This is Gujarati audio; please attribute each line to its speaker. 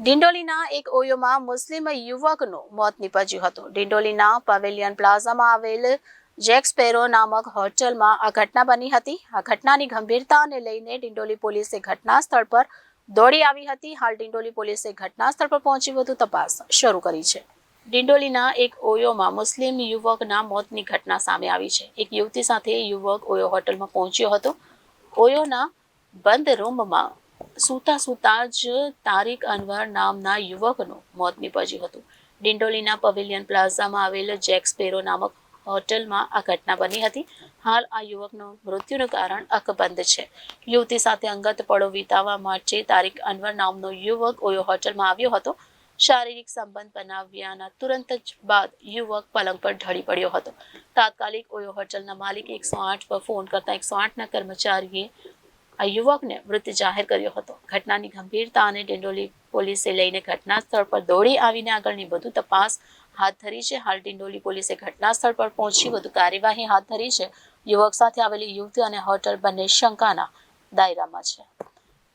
Speaker 1: ડિંડોલીના એક ઓયોમાં મુસ્લિમ યુવકનું મોત નીપજ્યું હતું. ડિંડોલીના પવેલિયન પ્લાઝામાં આવેલ જેક્સપેરો નામક હોટલમાં આ ઘટના બની હતી. આ ઘટનાની ગંભીરતાને લઈને ડિંડોલી પોલીસે ઘટના સ્થળ પર દોડી આવી હતી. હાલ ડિંડોલી પોલીસે ઘટના સ્થળ પર પહોંચી વધુ તપાસ શરૂ કરી છે. ડિંડોલીના એક ઓયોમાં મુસ્લિમ યુવકના મોતની ઘટના સામે આવી છે. એક યુવતી સાથે યુવક ઓયો હોટલમાં પહોંચ્યો હતો. ઓયોના બંધ રૂમમાં સૂતા સૂતા જ તારીક અનવર નામના યુવકનું મોત નીપજ્યું હતું. ડિંડોલીના પવેલિયન પ્લાઝામાં આવેલ જેક્સપેરો નામક હોટલમાં આ ઘટના બની હતી. હાલ આ યુવકનું મૃત્યુનું કારણ અકબંધ છે. યુવતી સાથે અંગત પળો વિતાવવા માટે તારીક અનવર નામનો યુવક ઓયો હોટલમાં આવ્યો હતો. શારીરિક સંબંધ બનાવ્યાના તુરંત જ બાદ યુવક પલંગ પર ઢળી પડ્યો હતો. તાત્કાલિક ઓયો હોટલના માલિકે એકસો આઠ પર ફોન કરતા એકસો આઠના કર્મચારીએ આ યુવકને મૃત જાહેર કર્યો હતો. ઘટનાની ગંભીરતા અને ડિંડોલી પોલીસે લઈને ઘટના સ્થળ પર દોડી આવીને આગળની વધુ તપાસ હાથ ધરી છે. હાલ ડિંડોલી પોલીસે ઘટના સ્થળ પર પહોંચી વધુ કાર્યવાહી હાથ ધરી છે. યુવક સાથે આવેલી યુવતી અને હોટલ બંને શંકાના દાયરામાં છે.